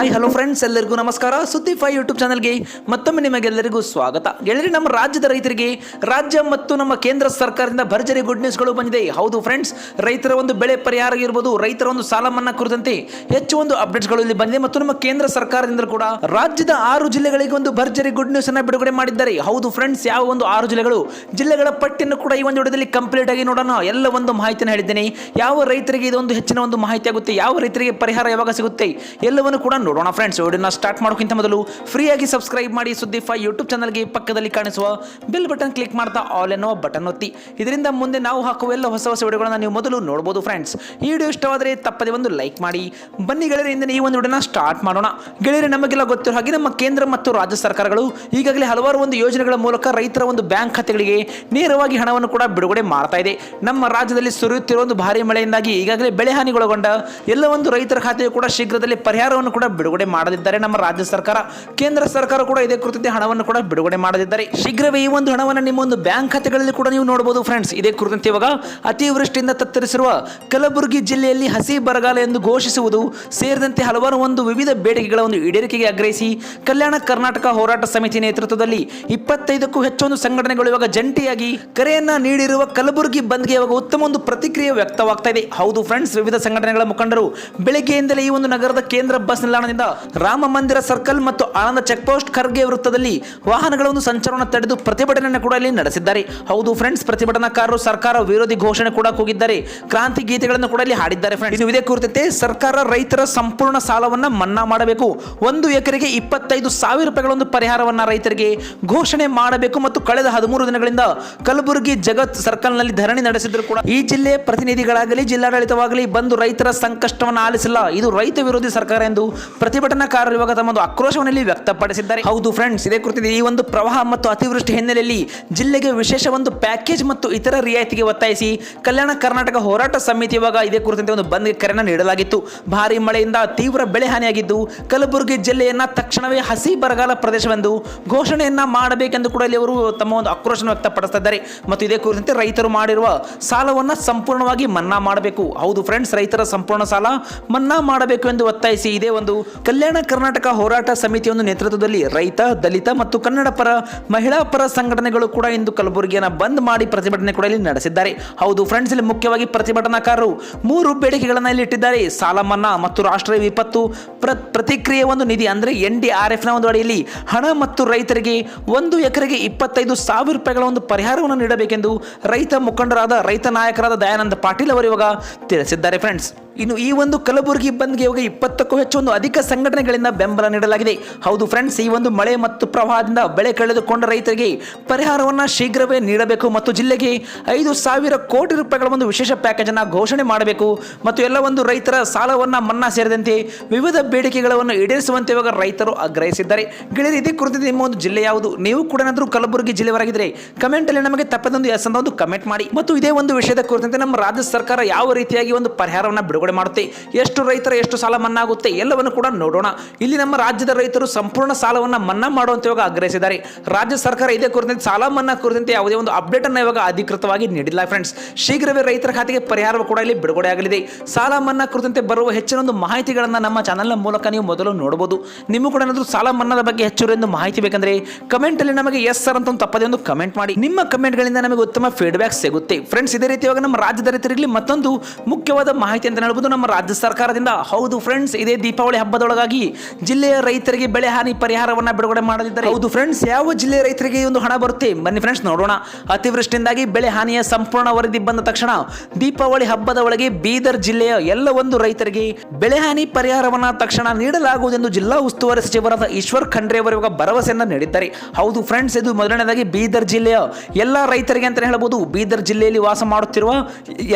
Hi hello friends ಎಲ್ಲರಿಗೂ ನಮಸ್ಕಾರ. ಸುದ್ದಿ ಫೈ ಯೂಟ್ಯೂಬ್ ಚಾನಲ್ಗೆ ಮತ್ತೊಮ್ಮೆ ನಿಮಗೆಲ್ಲರಿಗೂ ಸ್ವಾಗತ. ಗೆಳೆಯರಿ ನಮ್ಮ ರಾಜ್ಯದ ರೈತರಿಗೆ ರಾಜ್ಯ ಮತ್ತು ನಮ್ಮ ಕೇಂದ್ರ ಸರ್ಕಾರದಿಂದ ಭರ್ಜರಿ ಗುಡ್ ನ್ಯೂಸ್ಗಳು ಬಂದಿದೆ. ಹೌದು ಫ್ರೆಂಡ್ಸ್ ರೈತರ ಒಂದು ಬೆಳೆ ಪರಿಹಾರ ಇರ್ಬೋದು ರೈತರ ಒಂದು ಸಾಲ ಮನ್ನಾ ಕುರಿತಂತೆ ಹೆಚ್ಚು ಒಂದು ಅಪ್ಡೇಟ್ಸ್ಗಳು ಇಲ್ಲಿ ಬಂದಿದೆ. ಮತ್ತು ನಮ್ಮ ಕೇಂದ್ರ ಸರ್ಕಾರದಿಂದ ಕೂಡ ರಾಜ್ಯದ ಆರು ಜಿಲ್ಲೆಗಳಿಗೆ ಒಂದು ಭರ್ಜರಿ ಗುಡ್ ನ್ಯೂಸ್ ಅನ್ನು ಬಿಡುಗಡೆ ಮಾಡಿದ್ದಾರೆ. ಹೌದು ಫ್ರೆಂಡ್ಸ್ ಯಾವ ಒಂದು ಆರು ಜಿಲ್ಲೆಗಳು? ಜಿಲ್ಲೆಗಳ ಪಟ್ಟಿಯನ್ನು ಕೂಡ ಈ ಒಂದು ವಿಡಿಯೋದಲ್ಲಿ ಕಂಪ್ಲೀಟ್ ಆಗಿ ನೋಡೋಣ. ಎಲ್ಲ ಒಂದು ಮಾಹಿತಿಯನ್ನು ಹೇಳಿದ್ದೇನೆ. ಯಾವ ರೈತರಿಗೆ ಇದೊಂದು ಹೆಚ್ಚಿನ ಒಂದು ಮಾಹಿತಿ ಆಗುತ್ತೆ? ಯಾವ ರೈತರಿಗೆ ಪರಿಹಾರ ಯಾವಾಗ ಸಿಗುತ್ತೆ? ಎಲ್ಲವನ್ನು ಕೂಡ ನೋಡೋಣ ಫ್ರೆಂಡ್ಸ್ ವಿಡಿಯೋನ ಸ್ಟಾರ್ಟ್ ಮಾಡೋಕ್ಕಿಂತ ಮೊದಲು ಫ್ರೀಯಾಗಿ ಸಬ್ಸ್ಕ್ರೈಬ್ ಮಾಡಿ ಸುದ್ದಿ ಫೈ ಯೂಟ್ಯೂಬ್ ಚಾನಲ್ಗೆ ಪಕ್ಕದಲ್ಲಿ ಕಾಣಿಸುವ ಬೆಲ್ ಬಟನ್ ಕ್ಲಿಕ್ ಮಾಡ್ತಾ ಆಲ್ ಎನ್ನುವ ಬಟನ್ ಒತ್ತಿ. ಇದರಿಂದ ಮುಂದೆ ನಾವು ಹಾಕುವ ಎಲ್ಲ ಹೊಸ ಹೊಸ ವಿಡಿಯೋಗಳನ್ನು ನೀವು ಮೊದಲು ನೋಡಬಹುದು ಫ್ರೆಂಡ್ಸ್ ಈ ವಿಡಿಯೋ ಇಷ್ಟವಾದರೆ ತಪ್ಪದೆ ಒಂದು ಲೈಕ್ ಮಾಡಿ. ಬನ್ನಿ ಗೆಳೆಯರಿಂದ ಈ ಒಂದು ವಿಡಿಯೋನ ಸ್ಟಾರ್ಟ್ ಮಾಡೋಣ. ಗೆಳೆಯರೆ, ನಮಗೆಲ್ಲ ಗೊತ್ತಿರೋ ಹಾಗೆ ನಮ್ಮ ಕೇಂದ್ರ ಮತ್ತು ರಾಜ್ಯ ಸರ್ಕಾರಗಳು ಈಗಾಗಲೇ ಹಲವಾರು ಒಂದು ಯೋಜನೆಗಳ ಮೂಲಕ ರೈತರ ಒಂದು ಬ್ಯಾಂಕ್ ಖಾತೆಗಳಿಗೆ ನೇರವಾಗಿ ಹಣವನ್ನು ಕೂಡ ಬಿಡುಗಡೆ ಮಾಡ್ತಾ ಇದೆ. ನಮ್ಮ ರಾಜ್ಯದಲ್ಲಿ ಸುರಿಯುತ್ತಿರುವ ಒಂದು ಭಾರಿ ಮಳೆಯಿಂದಾಗಿ ಈಗಾಗಲೇ ಬೆಳೆ ಹಾನಿಗೊಳಗೊಂಡ ಎಲ್ಲ ಒಂದು ರೈತರ ಖಾತೆಯು ಕೂಡ ಶೀಘ್ರದಲ್ಲಿ ಪರಿಹಾರವನ್ನು ಕೂಡ ಬಿಡುಗಡೆ ಮಾಡಲಿದ್ದಾರೆ ನಮ್ಮ ರಾಜ್ಯ ಸರ್ಕಾರ, ಕೇಂದ್ರ ಸರ್ಕಾರ ಕೂಡ ಇದೇ ಕುರಿತಂತೆ ಹಣವನ್ನು ಕೂಡ ಬಿಡುಗಡೆ ಮಾಡಲಿದ್ದಾರೆ ಶೀಘ್ರವೇ ಈ ಒಂದು ಹಣವನ್ನು ನಿಮ್ಮ ಒಂದು ಬ್ಯಾಂಕ್ ಖಾತೆಗಳಲ್ಲಿ ಕೂಡ ನೀವು ನೋಡಬಹುದು ಫ್ರೆಂಡ್ಸ್ ಇದೇ ಕುರಿತಂತೆ ಇವಾಗ ಅತಿವೃಷ್ಟಿಯಿಂದ ತತ್ತರಿಸಿರುವ ಕಲಬುರಗಿ ಜಿಲ್ಲೆಯಲ್ಲಿ ಹಸಿ ಬರಗಾಲ ಎಂದು ಘೋಷಿಸುವುದು ಸೇರಿದಂತೆ ಹಲವಾರು ಒಂದು ವಿವಿಧ ಬೇಡಿಕೆಗಳ ಒಂದು ಈಡೇರಿಕೆಗೆ ಆಗ್ರಹಿಸಿ ಕಲ್ಯಾಣ ಕರ್ನಾಟಕ ಹೋರಾಟ ಸಮಿತಿ ನೇತೃತ್ವದಲ್ಲಿ ಇಪ್ಪತ್ತೈದಕ್ಕೂ ಹೆಚ್ಚೊಂದು ಸಂಘಟನೆಗಳು ಇವಾಗ ಜಂಟಿಯಾಗಿ ಕರೆಯನ್ನ ನೀಡಿರುವ ಕಲಬುರಗಿ ಬಂದ್ಗೆ ಇವಾಗ ಉತ್ತಮ ಒಂದು ಪ್ರತಿಕ್ರಿಯೆ ವ್ಯಕ್ತವಾಗ್ತಾ ಇದೆ. ಹೌದು ಫ್ರೆಂಡ್ಸ್ ವಿವಿಧ ಸಂಘಟನೆಗಳ ಮುಖಂಡರು ಬೆಳಗ್ಗೆಯಿಂದಲೇ ಈ ಒಂದು ನಗರದ ಕೇಂದ್ರ ಬಸ್ ನಿಲ್ದಾಣದಿಂದ ರಾಮ ಮಂದಿರ ಸರ್ಕಲ್ ಮತ್ತು ಆನಂದ ಚೆಕ್ ಪೋಸ್ಟ್ ಖರ್ಗೆ ವೃತ್ತದಲ್ಲಿ ವಾಹನಗಳನ್ನು ಸಂಚಾರವನ್ನು ತಡೆದು ಪ್ರತಿಭಟನೆಯನ್ನು ಕೂಡ ಇಲ್ಲಿ ನಡೆಸಿದ್ದಾರೆ. ಹೌದು ಫ್ರೆಂಡ್ಸ್ ಪ್ರತಿಭಟನಾಕಾರರು ಸರ್ಕಾರ ವಿರೋಧಿ ಘೋಷಣೆ ಕೂಡ ಕೂಗಿದ್ದಾರೆ. ಕ್ರಾಂತಿ ಗೀತೆಗಳನ್ನು ಕೂಡ ಇಲ್ಲಿ ಹಾಡಿದ್ದಾರೆ ಫ್ರೆಂಡ್ಸ್ ಇದೇ ಕುರಿತಂತೆ ಸರ್ಕಾರ ರೈತರ ಸಂಪೂರ್ಣ ಸಾಲವನ್ನ ಮನ್ನಾ ಮಾಡಬೇಕು. ಒಂದು ಎಕರೆಗೆ ಇಪ್ಪತ್ತೈದು ಸಾವಿರ ರೂಪಾಯಿಗಳ ಒಂದು ಪರಿಹಾರವನ್ನ ರೈತರಿಗೆ ಘೋಷಣೆ ಮಾಡಬೇಕು ಮತ್ತು ಕಳೆದ ಹದಿಮೂರು ದಿನಗಳಿಂದ ಕಲಬುರಗಿ ಜಗತ್ ಸರ್ಕಲ್ನಲ್ಲಿ ಧರಣಿ ನಡೆಸಿದ್ರು ಕೂಡ ಈ ಜಿಲ್ಲೆಯ ಪ್ರತಿನಿಧಿಗಳಾಗಲಿ, ಜಿಲ್ಲಾಡಳಿತವಾಗಲಿ ಬಂದು ರೈತರ ಸಂಕಷ್ಟವನ್ನು ಆಲಿಸಿಲ್ಲ. ಇದು ರೈತ ವಿರೋಧಿ ಸರ್ಕಾರ ಎಂದು ಪ್ರತಿಭಟನಾಕಾರರು ಇವಾಗ ತಮ್ಮ ಒಂದು ಆಕ್ರೋಶವನ್ನು ವ್ಯಕ್ತಪಡಿಸಿದ್ದಾರೆ. ಹೌದು ಫ್ರೆಂಡ್ಸ್ ಇದೇ ಕುರಿತು ಈ ಒಂದು ಪ್ರವಾಹ ಮತ್ತು ಅತಿವೃಷ್ಟಿ ಹಿನ್ನೆಲೆಯಲ್ಲಿ ಜಿಲ್ಲೆಗೆ ವಿಶೇಷ ಒಂದು ಪ್ಯಾಕೇಜ್ ಮತ್ತು ಇತರ ರಿಯಾಯಿತಿಗೆ ಒತ್ತಾಯಿಸಿ ಕಲ್ಯಾಣ ಕರ್ನಾಟಕ ಹೋರಾಟ ಸಮಿತಿ ಇವಾಗ ಇದೇ ಕುರಿತಂತೆ ಒಂದು ಬಂದ್ಗೆ ಕರೆಯನ್ನು ನೀಡಲಾಗಿತ್ತು. ಭಾರಿ ಮಳೆಯಿಂದ ತೀವ್ರ ಬೆಳೆ ಹಾನಿಯಾಗಿದ್ದು ಕಲಬುರಗಿ ಜಿಲ್ಲೆಯನ್ನ ತಕ್ಷಣವೇ ಹಸಿ ಬರಗಾಲ ಪ್ರದೇಶವೆಂದು ಘೋಷಣೆಯನ್ನ ಮಾಡಬೇಕೆಂದು ಕೂಡ ಇಲ್ಲಿ ಅವರು ತಮ್ಮ ಒಂದು ಆಕ್ರೋಶ ವ್ಯಕ್ತಪಡಿಸುತ್ತಿದ್ದಾರೆ ಮತ್ತು ಇದೇ ಕುರಿತಂತೆ ರೈತರು ಮಾಡಿರುವ ಸಾಲವನ್ನ ಸಂಪೂರ್ಣವಾಗಿ ಮನ್ನಾ ಮಾಡಬೇಕು. ಹೌದು ಫ್ರೆಂಡ್ಸ್ ರೈತರ ಸಂಪೂರ್ಣ ಸಾಲ ಮನ್ನಾ ಮಾಡಬೇಕು ಎಂದು ಒತ್ತಾಯಿಸಿ ಇದೇ ಒಂದು ಕಲ್ಯಾಣ ಕರ್ನಾಟಕ ಹೋರಾಟ ಸಮಿತಿಯೊಂದು ನೇತೃತ್ವದಲ್ಲಿ ರೈತ, ದಲಿತ ಮತ್ತು ಕನ್ನಡ ಪರ, ಮಹಿಳಾ ಪರ ಸಂಘಟನೆಗಳು ಕೂಡ ಇಂದು ಕಲಬುರಗಿಯನ್ನು ಬಂದ್ ಮಾಡಿ ಪ್ರತಿಭಟನೆ ಕೂಡ ಇಲ್ಲಿ ನಡೆಸಿದ್ದಾರೆ. ಹೌದು ಫ್ರೆಂಡ್ಸ್ ಇಲ್ಲಿ ಮುಖ್ಯವಾಗಿ ಪ್ರತಿಭಟನಾಕಾರರು ಮೂರು ಬೇಡಿಕೆಗಳನ್ನು ಇಲ್ಲಿ ಇಟ್ಟಿದ್ದಾರೆ. ಸಾಲ ಮನ್ನಾ ಮತ್ತು ರಾಷ್ಟ್ರೀಯ ವಿಪತ್ತು ಪ್ರ, ಪ್ರತಿಕ್ರಿಯೆ ಒಂದು ನಿಧಿ ಅಂದರೆ ಎನ್ ಡಿ ಆರ್ ಎಫ್ನ ಒಂದು ಅಡಿಯಲ್ಲಿ ಹಣ ಮತ್ತು ರೈತರಿಗೆ ಒಂದು ಎಕರೆಗೆ ಇಪ್ಪತ್ತೈದು ಸಾವಿರ ರೂಪಾಯಿಗಳ ಒಂದು ಪರಿಹಾರವನ್ನು ನೀಡಬೇಕೆಂದು ರೈತ ಮುಖಂಡರಾದ, ರೈತ ನಾಯಕರಾದ ದಯಾನಂದ ಪಾಟೀಲ್ ಅವರು ಇವಾಗ ತಿಳಿಸಿದ್ದಾರೆ ಫ್ರೆಂಡ್ಸ್ ಇನ್ನು ಈ ಒಂದು ಕಲಬುರಗಿ ಬಂದ್ಗೆ ಇವಾಗ ಇಪ್ಪತ್ತಕ್ಕೂ ಹೆಚ್ಚು ಒಂದು ಅಧಿಕ ಸಂಘಟನೆಗಳಿಂದ ಬೆಂಬಲ ನೀಡಲಾಗಿದೆ. ಹೌದು ಫ್ರೆಂಡ್ಸ್ ಈ ಒಂದು ಮಳೆ ಮತ್ತು ಪ್ರವಾಹದಿಂದ ಬೆಳೆ ಕಳೆದುಕೊಂಡ ರೈತರಿಗೆ ಪರಿಹಾರವನ್ನು ಶೀಘ್ರವೇ ನೀಡಬೇಕು ಮತ್ತು ಜಿಲ್ಲೆಗೆ ಐದು ಸಾವಿರ ಕೋಟಿ ರೂಪಾಯಿಗಳ ಒಂದು ವಿಶೇಷ ಪ್ಯಾಕೇಜ್ ಅನ್ನು ಘೋಷಣೆ ಮಾಡಬೇಕು. ಮತ್ತು ಎಲ್ಲ ಒಂದು ರೈತರ ಸಾಲವನ್ನ ಮನ್ನಾ ಸೇರಿದಂತೆ ವಿವಿಧ ಬೇಡಿಕೆಗಳನ್ನು ಈಡೇರಿಸುವಂತೆ ಇವಾಗ ರೈತರು ಆಗ್ರಹಿಸಿದ್ದಾರೆ. ಗೆಳೆಯರು, ಇದೇ ಕುರಿತು ನಿಮ್ಮ ಒಂದು ಜಿಲ್ಲೆ ಯಾವುದು? ನೀವು ಕೂಡ ಏನಾದರೂ ಕಲಬುರಗಿ ಜಿಲ್ಲೆಯವರಾಗಿದ್ದರೆ ಕಮೆಂಟ್ ಅಲ್ಲಿ ನಮಗೆ ತಪ್ಪದೊಂದು ಎಸ್ ಒಂದು ಕಮೆಂಟ್ ಮಾಡಿ. ಮತ್ತು ಇದೇ ಒಂದು ವಿಷಯದ ಕುರಿತಂತೆ ನಮ್ಮ ರಾಜ್ಯ ಸರ್ಕಾರ ಯಾವ ರೀತಿಯಾಗಿ ಒಂದು ಪರಿಹಾರವನ್ನು ಬಿಡುಗಡೆ ಮಾಡುತ್ತೆ. ಎಷ್ಟು ರೈತರ ಎಷ್ಟು ಸಾಲ ಮನ್ನಾ ಆಗುತ್ತೆ ಎಲ್ಲವನ್ನು ಕೂಡ ನೋಡೋಣ. ಇಲ್ಲಿ ನಮ್ಮ ರಾಜ್ಯದ ರೈತರು ಸಂಪೂರ್ಣ ಸಾಲವನ್ನ ಮನ್ನಾ ಮಾಡುವಂತೆ ಇವಾಗ ಆಗ್ರಹಿಸಿದ್ದಾರೆ. ರಾಜ್ಯ ಸರ್ಕಾರ ಇದೇ ಕುರಿತಂತೆ ಸಾಲ ಮನ್ನಾ ಕುರಿತಂತೆ ಯಾವುದೇ ಒಂದು ಅಪ್ಡೇಟ್ ಅನ್ನು ಇವಾಗ ಅಧಿಕೃತವಾಗಿ ನೀಡಿಲ್ಲ ಫ್ರೆಂಡ್ಸ್ ಶೀಘ್ರವೇ ರೈತರ ಖಾತೆಗೆ ಪರಿಹಾರ ಕೂಡ ಇಲ್ಲಿ ಬಿಡುಗಡೆ ಆಗಲಿದೆ. ಸಾಲ ಮನ್ನಾ ಕುರಿತಂತೆ ಬರುವ ಹೆಚ್ಚಿನ ಒಂದು ಮಾಹಿತಿಗಳನ್ನು ನಮ್ಮ ಚಾನಲ್ನ ಮೂಲಕ ನೀವು ಮೊದಲು ನೋಡಬಹುದು. ನಿಮ್ಮ ಕೂಡ ಏನಾದರೂ ಸಾಲ ಮನ್ನಾದ ಬಗ್ಗೆ ಹೆಚ್ಚು ಎಂದು ಮಾಹಿತಿ ಬೇಕಂದ್ರೆ ಕಮೆಂಟ್ ಅಲ್ಲಿ ನಮಗೆ ಎಸ್ ಸರ್ ಅಂತ ಒಂದು ತಪ್ಪದೆ ಒಂದು ಕಮೆಂಟ್ ಮಾಡಿ. ನಿಮ್ಮ ಕಮೆಂಟ್ಗಳಿಂದ ನಮಗೆ ಉತ್ತಮ ಫೀಡ್ಬ್ಯಾಕ್ ಸಿಗುತ್ತೆ. ಫ್ರೆಂಡ್ಸ್ ಇದೇ ರೀತಿಯಾಗಿ ನಮ್ಮ ರಾಜ್ಯದ ರೈತರಿಗೆ ಮತ್ತೊಂದು ಮುಖ್ಯವಾದ ಮಾಹಿತಿ ಅಂತ ಹೇಳ್ಬೋದು ನಮ್ಮ ರಾಜ್ಯ ಸರ್ಕಾರದಿಂದ. ಹೌದು ಫ್ರೆಂಡ್ಸ್ ಇದೇ ದೀಪಾವಳಿ ಹಬ್ಬದೊಳಗಾಗಿ ಜಿಲ್ಲೆಯ ರೈತರಿಗೆ ಬೆಳೆ ಹಾನಿ ಪರಿಹಾರವನ್ನ ಬಿಡುಗಡೆ ಮಾಡಲಿದ್ದಾರೆ ಹೌದು ಫ್ರೆಂಡ್ಸ್ ಯಾವ ಜಿಲ್ಲೆಯ ರೈತರಿಗೆ ಒಂದು ಹಣ ಬರುತ್ತೆ? ಬನ್ನಿ ಫ್ರೆಂಡ್ಸ್ ನೋಡೋಣ. ಅತಿವೃಷ್ಟಿಯಿಂದಾಗಿ ಬೆಳೆ ಹಾನಿಯ ಸಂಪೂರ್ಣ ವರದಿ ಬಂದ ತಕ್ಷಣ ದೀಪಾವಳಿ ಹಬ್ಬದ ಒಳಗೆ ಬೀದರ್ ಜಿಲ್ಲೆಯ ಎಲ್ಲ ಒಂದು ರೈತರಿಗೆ ಬೆಳೆ ಹಾನಿ ಪರಿಹಾರವನ್ನ ತಕ್ಷಣ ನೀಡಲಾಗುವುದೆಂದು ಜಿಲ್ಲಾ ಉಸ್ತುವಾರಿ ಸಚಿವರಾದ ಈಶ್ವರ್ ಖಂಡ್ರೆ ಅವರು ಇವಾಗ ಭರವಸೆಯನ್ನ ನೀಡಿದ್ದಾರೆ. ಹೌದು ಫ್ರೆಂಡ್ಸ್ ಇದು ಮೊದಲನೇದಾಗಿ ಬೀದರ್ ಜಿಲ್ಲೆಯ ಎಲ್ಲ ರೈತರಿಗೆ ಅಂತ ಹೇಳಬಹುದು ಬೀದರ್ ಜಿಲ್ಲೆಯಲ್ಲಿ ವಾಸ ಮಾಡುತ್ತಿರುವ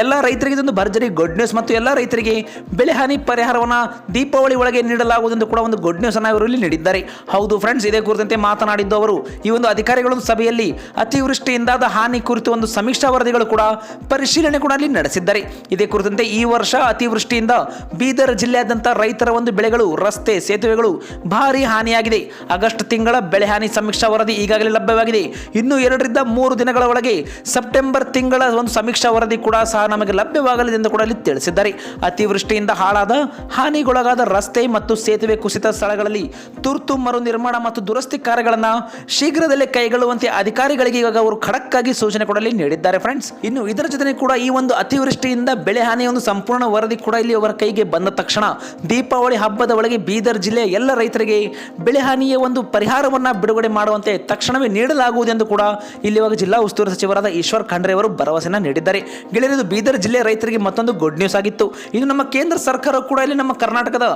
ಎಲ್ಲ ರೈತರಿಗೆ ಇದೊಂದು ಭರ್ಜರಿ ಗುಡ್ ನ್ಯೂಸ್ ಮತ್ತು ಎಲ್ಲ ರೈತರಿಗೆ ಬೆಳೆ ಹಾನಿ ಪರಿಹಾರವನ್ನ ದೀಪಾವಳಿ ಒಳಗೆ ನೀಡಲಾಗುವುದೆಂದು ಕೂಡ ಒಂದು ಗುಡ್ ನ್ಯೂಸ್ ಅನ್ನು ಇವರು ಇಲ್ಲಿ ನೀಡಿದ್ದಾರೆ. ಹೌದು ಫ್ರೆಂಡ್ಸ್ ಇದೇ ಕುರಿತಂತೆ ಮಾತನಾಡಿದ್ದು ಅವರು, ಈ ಒಂದು ಅಧಿಕಾರಿಗಳ ಸಭೆಯಲ್ಲಿ ಅತಿವೃಷ್ಟಿಯಿಂದಾದ ಹಾನಿ ಕುರಿತು ಒಂದು ಸಮೀಕ್ಷಾ ವರದಿಗಳು ಕೂಡ ಪರಿಶೀಲನೆ ಕೂಡ ಅಲ್ಲಿ ನಡೆಸಿದ್ದಾರೆ. ಇದೇ ಕುರಿತಂತೆ ಈ ವರ್ಷ ಅತಿವೃಷ್ಟಿಯಿಂದ ಬೀದರ್ ಜಿಲ್ಲೆಯಾದ್ಯಂತ ರೈತರ ಒಂದು ಬೆಳೆಗಳು, ರಸ್ತೆ, ಸೇತುವೆಗಳು ಭಾರಿ ಹಾನಿಯಾಗಿದೆ. ಆಗಸ್ಟ್ ತಿಂಗಳ ಬೆಳೆ ಹಾನಿ ಸಮೀಕ್ಷಾ ವರದಿ ಈಗಾಗಲೇ ಲಭ್ಯವಾಗಿದೆ. ಇನ್ನು ಎರಡರಿಂದ ಮೂರು ದಿನಗಳ ಒಳಗೆ ಸೆಪ್ಟೆಂಬರ್ ತಿಂಗಳ ಒಂದು ಸಮೀಕ್ಷಾ ವರದಿ ಕೂಡ ಸಹ ನಮಗೆ ಲಭ್ಯವಾಗಲಿದೆ ಎಂದು ಕೂಡ ಅಲ್ಲಿ ತಿಳಿಸಿದ್ದಾರೆ. ಅತಿವೃಷ್ಟಿಯಿಂದ ಹಾಳಾದ, ಹಾನಿಗೊಳಗಾದ ರಸ್ತೆ ಮತ್ತು ಸೇತುವೆ ಕುಸಿತ ಸ್ಥಳಗಳಲ್ಲಿ ತುರ್ತು ಮರು ನಿರ್ಮಾಣ ಮತ್ತು ದುರಸ್ತಿ ಕಾರ್ಯಗಳನ್ನು ಶೀಘ್ರದಲ್ಲೇ ಕೈಗೊಳ್ಳುವಂತೆ ಅಧಿಕಾರಿಗಳಿಗೆ ಇವಾಗ ಅವರು ಖಡಕ್ ಆಗಿ ಸೂಚನೆ ಕೊಡಲಿ ನೀಡಿದ್ದಾರೆ ಫ್ರೆಂಡ್ಸ್ ಇನ್ನು ಇದರ ಜೊತೆ ಕೂಡ ಈ ಒಂದು ಅತಿವೃಷ್ಟಿಯಿಂದ ಬೆಳೆ ಹಾನಿಯ ಒಂದು ಸಂಪೂರ್ಣ ವರದಿ ಕೂಡ ಇಲ್ಲಿ ಅವರ ಕೈಗೆ ಬಂದ ತಕ್ಷಣ ದೀಪಾವಳಿ ಹಬ್ಬದ ಒಳಗೆ ಬೀದರ್ ಜಿಲ್ಲೆಯ ಎಲ್ಲ ರೈತರಿಗೆ ಬೆಳೆ ಹಾನಿಯ ಒಂದು ಪರಿಹಾರವನ್ನ ಬಿಡುಗಡೆ ಮಾಡುವಂತೆ ತಕ್ಷಣವೇ ನೀಡಲಾಗುವುದೆಂದು ಕೂಡ ಇಲ್ಲಿ ಇವಾಗ ಜಿಲ್ಲಾ ಉಸ್ತುವಾರಿ ಸಚಿವರಾದ ಈಶ್ವರ್ ಖಂಡ್ರೆ ಅವರು ಭರವಸೆಯನ್ನು ನೀಡಿದ್ದಾರೆ. ಗೆಳೆಯರು, ಬೀದರ್ ಜಿಲ್ಲೆಯ ರೈತರಿಗೆ ಮತ್ತೊಂದು ಗುಡ್ ನ್ಯೂಸ್ ಆಗಿತ್ತು. ಇನ್ನು ನಮ್ಮ ಕೇಂದ್ರ ಸರ್ಕಾರ ಕೂಡ ಇಲ್ಲಿ ನಮ್ಮ ಕರ್ನಾಟಕದ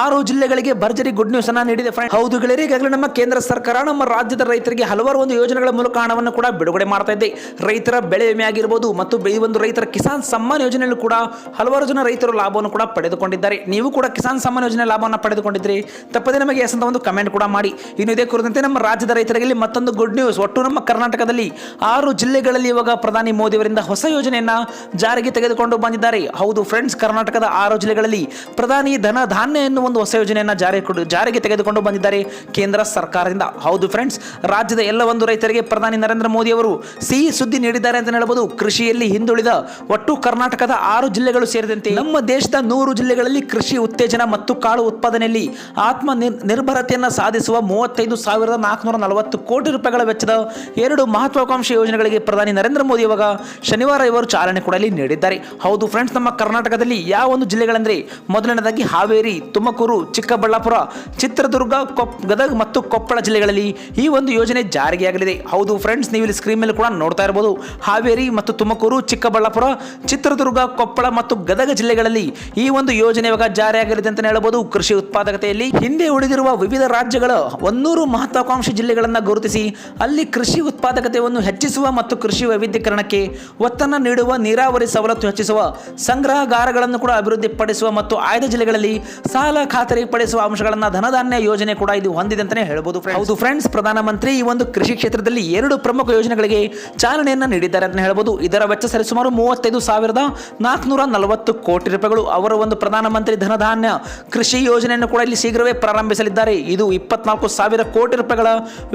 ಆರು ಜಿಲ್ಲೆಗಳಿಗೆ ಭರ್ಜರಿ ಗುಡ್ ನ್ಯೂಸ್ ಅನ್ನ ನೀಡಿದೆ ಫ್ರೆಂಡ್ ಹೌದು ಗೆಳೆಯರು, ಈಗಾಗಲೇ ನಮ್ಮ ಕೇಂದ್ರ ಸರ್ಕಾರ ನಮ್ಮ ರಾಜ್ಯದ ರೈತರಿಗೆ ಹಲವಾರು ಒಂದು ಯೋಜನೆಗಳ ಮೂಲಕ ಹಣವನ್ನು ಕೂಡ ಬಿಡುಗಡೆ ಮಾಡ್ತಾ ಇದೆ. ರೈತರ ಬೆಳೆ ವಿಮೆ ಆಗಿರ್ಬೋದು ಮತ್ತು ಈ ಒಂದು ರೈತರ ಕಿಸಾನ್ ಸಮ್ಮಾನ್ ಯೋಜನೆಯಲ್ಲೂ ಕೂಡ ಹಲವಾರು ಜನ ರೈತರು ಲಾಭವನ್ನು ಕೂಡ ಪಡೆದುಕೊಂಡಿದ್ದಾರೆ. ನೀವು ಕೂಡ ಕಿಸಾನ್ ಸಮ್ಮಾನ್ ಯೋಜನೆ ಲಾಭವನ್ನು ಪಡೆದುಕೊಂಡಿದ್ರಿ ತಪ್ಪದೆ ನಮಗೆ ಅಂತ ಒಂದು ಕಮೆಂಟ್ ಕೂಡ ಮಾಡಿ. ಇನ್ನು ಇದೇ ಕುರಿತಂತೆ ನಮ್ಮ ರಾಜ್ಯದ ರೈತರಿಗೆ ಮತ್ತೊಂದು ಗುಡ್ ನ್ಯೂಸ್ ಒಟ್ಟು ನಮ್ಮ ಕರ್ನಾಟಕದಲ್ಲಿ ಆರು ಜಿಲ್ಲೆಗಳಲ್ಲಿ ಇವಾಗ ಪ್ರಧಾನಿ ಮೋದಿ ಅವರಿಂದ ಹೊಸ ಯೋಜನೆಯನ್ನ ಜಾರಿಗೆ ತೆಗೆದುಕೊಂಡು ಬಂದಿದ್ದಾರೆ. ಹೌದು ಫ್ರೆಂಡ್ಸ್ ಕರ್ನಾಟಕದ ಆರು ಜಿಲ್ಲೆಗಳಲ್ಲಿ ಪ್ರಧಾನಿ ಧನ ಧಾನ್ಯ ಎನ್ನುವ ಒಂದು ಹೊಸ ಯೋಜನೆಯನ್ನು ಜಾರಿ ಜಾರಿಗೆ ತೆಗೆದುಕೊಂಡು ಬಂದಿದ್ದಾರೆ ಕೇಂದ್ರ ಸರ್ಕಾರದಿಂದ. ಹೌದು ಫ್ರೆಂಡ್ಸ್ ರಾಜ್ಯದ ಎಲ್ಲ ಒಂದು ರೈತರಿಗೆ ಪ್ರಧಾನಿ ನರೇಂದ್ರ ಮೋದಿ ಅವರು ಸಿಹಿ ಸುದ್ದಿ ನೀಡಿದ್ದಾರೆ ಅಂತ ಹೇಳಬಹುದು. ಕೃಷಿಯಲ್ಲಿ ಹಿಂದುಳಿದ ಒಟ್ಟು ಕರ್ನಾಟಕದ ಆರು ಜಿಲ್ಲೆಗಳು ಸೇರಿದಂತೆ ನಮ್ಮ ದೇಶದ ನೂರು ಜಿಲ್ಲೆಗಳಲ್ಲಿ ಕೃಷಿ ಉತ್ತೇಜನ ಮತ್ತು ಕಾಳು ಉತ್ಪಾದನೆಯಲ್ಲಿ ಆತ್ಮ ನಿರ್- ನಿರ್ಭರತೆಯನ್ನು ಸಾಧಿಸುವ ಮೂವತ್ತೈದು ಸಾವಿರದ ನಾಲ್ಕುನೂರ ನಲವತ್ತು ಕೋಟಿ ರೂಪಾಯಿಗಳ ವೆಚ್ಚದ ಎರಡು ಮಹತ್ವಾಕಾಂಕ್ಷಿ ಯೋಜನೆಗಳಿಗೆ ಪ್ರಧಾನಿ ನರೇಂದ್ರ ಮೋದಿ ಇವಾಗ ಶನಿವಾರ ಇವರು ಚಾಲನೆ ಕೊಡಲಿ ನೀಡಿದ್ದಾರೆ. ಹೌದು ಫ್ರೆಂಡ್ಸ್ ನಮ್ಮ ಕರ್ನಾಟಕದಲ್ಲಿ ಯಾವ ಒಂದು ಜಿಲ್ಲೆಗಳೆಂದರೆ ಮೊದಲನೇದಾಗಿ ಹಾವೇರಿ, ತುಮಕೂರು, ಚಿಕ್ಕಬಳ್ಳಾಪುರ, ಚಿತ್ರದುರ್ಗ, ಕೊಪ್, ಗದಗ ಮತ್ತು ಕೊಪ್ಪಳ ಜಿಲ್ಲೆಗಳಲ್ಲಿ ಈ ಒಂದು ಯೋಜನೆ ಜಾರಿಗೆ ಆಗಲಿದೆ ಹೌದು ಫ್ರೆಂಡ್ಸ್ ನೀವು ಇಲ್ಲಿ ಸ್ಕ್ರೀನ್ ಮೇಲೆ ಕೂಡ ನೋಡ್ತಾ ಇರಬಹುದು ಹಾವೇರಿ ಮತ್ತು ತುಮಕೂರು, ಚಿಕ್ಕಬಳ್ಳಾಪುರ, ಚಿತ್ರದುರ್ಗ, ಕೊಪ್ಪಳ ಮತ್ತು ಗದಗ ಜಿಲ್ಲೆಗಳಲ್ಲಿ ಈ ಒಂದು ಯೋಜನೆ ಇವಾಗ ಜಾರಿಯಾಗಲಿದೆ ಅಂತ ಹೇಳಬಹುದು ಕೃಷಿ ಉತ್ಪಾದಕತೆಯಲ್ಲಿ ಹಿಂದೆ ಉಳಿದಿರುವ ವಿವಿಧ ರಾಜ್ಯಗಳ ಒಂದೂರು ಮಹತ್ವಾಕಾಂಕ್ಷಿ ಜಿಲ್ಲೆಗಳನ್ನು ಗುರುತಿಸಿ ಅಲ್ಲಿ ಕೃಷಿ ಉತ್ಪಾದಕತೆಯನ್ನು ಹೆಚ್ಚಿಸುವ ಮತ್ತು ಕೃಷಿ ವೈವಿಧ್ಯಕರಣಕ್ಕೆ ಒತ್ತನ್ನು ನೀಡುವ ನೀರಾವರಿ ಸವಲತ್ತು ಹೆಚ್ಚಿಸುವ ಸಂಗ್ರಹಗಾರಗಳನ್ನು ಕೂಡ ಅಭಿವೃದ್ಧಿಪಡಿಸುವ ಮತ್ತು ಆಯ್ದ ಜಿಲ್ಲೆಗಳಲ್ಲಿ ಸಾಲ ಖಾತರಿ ಪಡಿಸುವ ಅಂಶಗಳನ್ನು ಧನಧಾನ್ಯ ಯೋಜನೆ ಕೂಡ ಇದು ಹೊಂದಿದೆ ಅಂತಾನೆ ಹೇಳ್ಬೋದು. ಹೌದು ಫ್ರೆಂಡ್ಸ್ ಪ್ರಧಾನಮಂತ್ರಿ ಈ ಒಂದು ಕೃಷಿ ಕ್ಷೇತ್ರದಲ್ಲಿ ಎರಡು ಪ್ರಮುಖ ಯೋಜನೆಗಳಿಗೆ ಚಾಲನೆಯನ್ನು ನೀಡಿದ್ದಾರೆ ಅಂತ ಹೇಳ್ಬೋದು. ಇದರ ವೆಚ್ಚ ಸರಿಸುಮಾರು ಮೂವತ್ತೈದು ಸಾವಿರದ ನಾಲ್ಕುನೂರ ನಲವತ್ತು ಕೋಟಿ ರೂಪಾಯಿಗಳು. ಅವರ ಒಂದು ಪ್ರಧಾನಮಂತ್ರಿ ಧನಧಾನ್ಯ ಕೃಷಿ ಯೋಜನೆಯನ್ನು ಕೂಡ ಇಲ್ಲಿ ಶೀಘ್ರವೇ ಪ್ರಾರಂಭಿಸಲಿದ್ದಾರೆ. ಇದು ಇಪ್ಪತ್ನಾಲ್ಕು ಸಾವಿರ ಕೋಟಿ ರೂಪಾಯಿಗಳ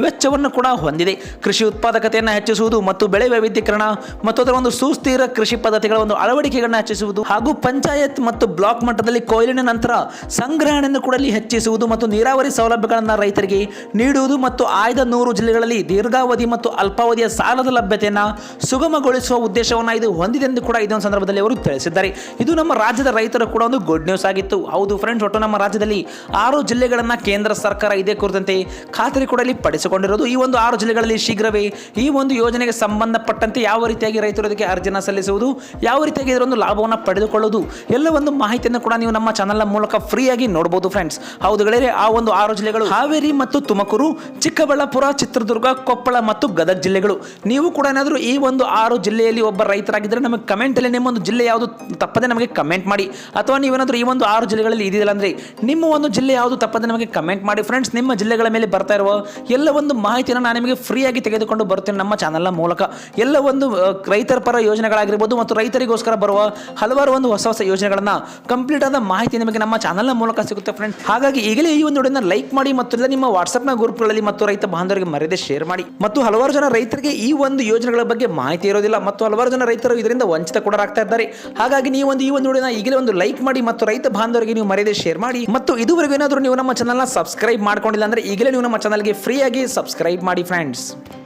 ವೆಚ್ಚವನ್ನು ಕೂಡ ಹೊಂದಿದೆ. ಕೃಷಿ ಉತ್ಪಾದಕತೆಯನ್ನು ಹೆಚ್ಚಿಸುವುದು ಮತ್ತು ಬೆಳೆ ವೈವಿಧ್ಯೀಕರಣ ಮತ್ತು ಅದರ ಒಂದು ಸುಸ್ಥಿರ ಕೃಷಿ ಪದ್ಧತಿಗಳ ಒಂದು ಅಳವಡಿಕೆಗಳನ್ನು ಹೆಚ್ಚಿಸುವುದು ಹಾಗೂ ಪಂಚಾಯತ್ ಮತ್ತು ಬ್ಲಾಕ್ ಮಟ್ಟದಲ್ಲಿ ಕೊಯ್ಲಿನ ನಂತರ ಸಂಗ್ರಹಣೆಯನ್ನು ಕೂಡ ಇಲ್ಲಿ ಹೆಚ್ಚಿಸುವುದು ಮತ್ತು ನೀರಾವರಿ ಸೌಲಭ್ಯಗಳನ್ನು ರೈತರಿಗೆ ನೀಡುವುದು ಮತ್ತು ಆಯ್ದ ನೂರು ಜಿಲ್ಲೆಗಳಲ್ಲಿ ದೀರ್ಘಾವಧಿ ಮತ್ತು ಅಲ್ಪಾವಧಿಯ ಸಾಲದ ಲಭ್ಯತೆಯನ್ನು ಸುಗಮಗೊಳಿಸುವ ಉದ್ದೇಶವನ್ನು ಇದು ಹೊಂದಿದೆ ಎಂದು ಕೂಡ ಇದೊಂದು ಸಂದರ್ಭದಲ್ಲಿ ಅವರು ತಿಳಿಸಿದ್ದಾರೆ. ಇದು ನಮ್ಮ ರಾಜ್ಯದ ರೈತರ ಕೂಡ ಒಂದು ಗುಡ್ ನ್ಯೂಸ್ ಆಗಿತ್ತು. ಹೌದು ಫ್ರೆಂಡ್ಸ್ ಒಟ್ಟು ನಮ್ಮ ರಾಜ್ಯದಲ್ಲಿ ಆರು ಜಿಲ್ಲೆಗಳನ್ನು ಕೇಂದ್ರ ಸರ್ಕಾರ ಇದೇ ಕುರಿತಂತೆ ಖಾತರಿ ಕೂಡ ಇಲ್ಲಿ ಪಡಿಸಿಕೊಂಡಿರೋದು. ಈ ಒಂದು ಆರು ಜಿಲ್ಲೆಗಳಲ್ಲಿ ಶೀಘ್ರವೇ ಈ ಒಂದು ಯೋಜನೆಗೆ ಸಂಬಂಧಪಟ್ಟಂತೆ ಯಾವ ರೀತಿಯಾಗಿ ರೈತರು ಇದಕ್ಕೆ ಅರ್ಜಿನ ಸಲ್ಲಿಸುವುದು, ಯಾವ ರೀತಿಯಾಗಿ ಇದರ ಒಂದು ಲಾಭವನ್ನು ಪಡೆದುಕೊಳ್ಳುವುದು ಎಲ್ಲ ಒಂದು ಮಾಹಿತಿಯನ್ನು ಕೂಡ ನೀವು ನಮ್ಮ ಚಾನಲ್ನ ಮೂಲಕ ಫ್ರೀಯಾಗಿ ನೋಡಬಹುದು ಫ್ರೆಂಡ್ಸ್ ಹೌದು ಗೆಳೆಯರೆ, ಆ ಒಂದು ಆರು ಜಿಲ್ಲೆಗಳು ಹಾವೇರಿ ಮತ್ತು ತುಮಕೂರು, ಚಿಕ್ಕಬಳ್ಳಾಪುರ, ಚಿತ್ರದುರ್ಗ, ಕೊಪ್ಪಳ ಮತ್ತು ಗದಗ ಜಿಲ್ಲೆಗಳು. ನೀವು ಕೂಡ ಏನಾದರೂ ಈ ಒಂದು ಆರು ಜಿಲ್ಲೆಯಲ್ಲಿ ಒಬ್ಬ ರೈತರಾಗಿದ್ದರೆ ನಮಗೆ ಕಮೆಂಟಲ್ಲಿ ನಿಮ್ಮ ಒಂದು ಜಿಲ್ಲೆ ಯಾವುದು ತಪ್ಪದೆ ನಮಗೆ ಕಮೆಂಟ್ ಮಾಡಿ. ಅಥವಾ ನೀವೇನಾದರೂ ಈ ಒಂದು ಆರು ಜಿಲ್ಲೆಗಳಲ್ಲಿ ಇದೆಯಲ್ಲ ಅಂದರೆ, ನಿಮ್ಮ ಒಂದು ಜಿಲ್ಲೆ ಯಾವುದು ತಪ್ಪದೆ ನಮಗೆ ಕಮೆಂಟ್ ಮಾಡಿ. ಫ್ರೆಂಡ್ಸ್ ನಿಮ್ಮ ಜಿಲ್ಲೆಗಳ ಮೇಲೆ ಬರ್ತಾ ಇರುವ ಎಲ್ಲ ಒಂದು ಮಾಹಿತಿಯನ್ನು ನಾನು ನಿಮಗೆ ಫ್ರೀಯಾಗಿ ತೆಗೆದುಕೊಂಡು ಬರುತ್ತೇನೆ ನಮ್ಮ ಚಾನಲ್ನ ಮೂಲಕ. ಎಲ್ಲ ಒಂದು ರೈತರ ಪರ ಯೋಜನೆಗಳಾಗಿರ್ಬೋದು ಮತ್ತು ರೈತರಿಗೋಸ್ಕರ ಬರುವ ಹಲವಾರು ಒಂದು ಹೊಸ ಹೊಸ ಯೋಜನೆಗಳನ್ನು ಕಂಪ್ಲೀಟ್ ಆದ ಮಾಹಿತಿ ನಿಮಗೆ ನಮ್ಮ ಚಾನಲ್ನ ಮೂಲಕ ಸಿಗುತ್ತೆ ಫ್ರೆಂಡ್ಸ್ ಹಾಗಾಗಿ ಈಗಲೇ ಈ ಒಂದು ವಿಡಿಯೋನ ಲೈಕ್ ಮಾಡಿ ಮತ್ತು ನಿಮ್ಮ ವಾಟ್ಸ್ಆಪ್ನ ಗ್ರೂಪ್ಗಳಲ್ಲಿ ಮತ್ತು ರೈತ ಬಾಂಧವರಿಗೆ ಮರೆಯದೆ ಶೇರ್ ಮಾಡಿ. ಮತ್ತು ಹಲವಾರು ಜನ ರೈತರಿಗೆ ಈ ಒಂದು ಯೋಜನೆಗಳ ಬಗ್ಗೆ ಮಾಹಿತಿ ಇರೋದಿಲ್ಲ ಮತ್ತು ಹಲವಾರು ಜನ ರೈತರು ಇದರಿಂದ ವಂಚಿತ ಕೂಡ ಇದ್ದಾರೆ. ಹಾಗಾಗಿ ನೀವು ಒಂದು ಈ ಒಂದು ವಿಡಿಯೋನ ಈಗಲೇ ಒಂದು ಲೈಕ್ ಮಾಡಿ ಮತ್ತು ರೈತ ಬಾಂಧವರಿಗೆ ನೀವು ಮರೆಯದೆ ಶೇರ್ ಮಾಡಿ. ಮತ್ತು ಇದುವರೆಗೂ ಏನಾದರೂ ನೀವು ನಮ್ಮ ಚಾನಲ್ನ ಸಬ್ಸ್ಕ್ರೈಬ್ ಮಾಡ್ಕೊಂಡಿಲ್ಲ ಅಂದ್ರೆ ಈಗಲೇ ನೀವು ನಮ್ಮ ಚಾನಲ್ಗೆ ಫ್ರೀಯಾಗಿ ಸಬ್ಸ್ಕ್ರೈಬ್ ಮಾಡಿ ಫ್ರೆಂಡ್ಸ್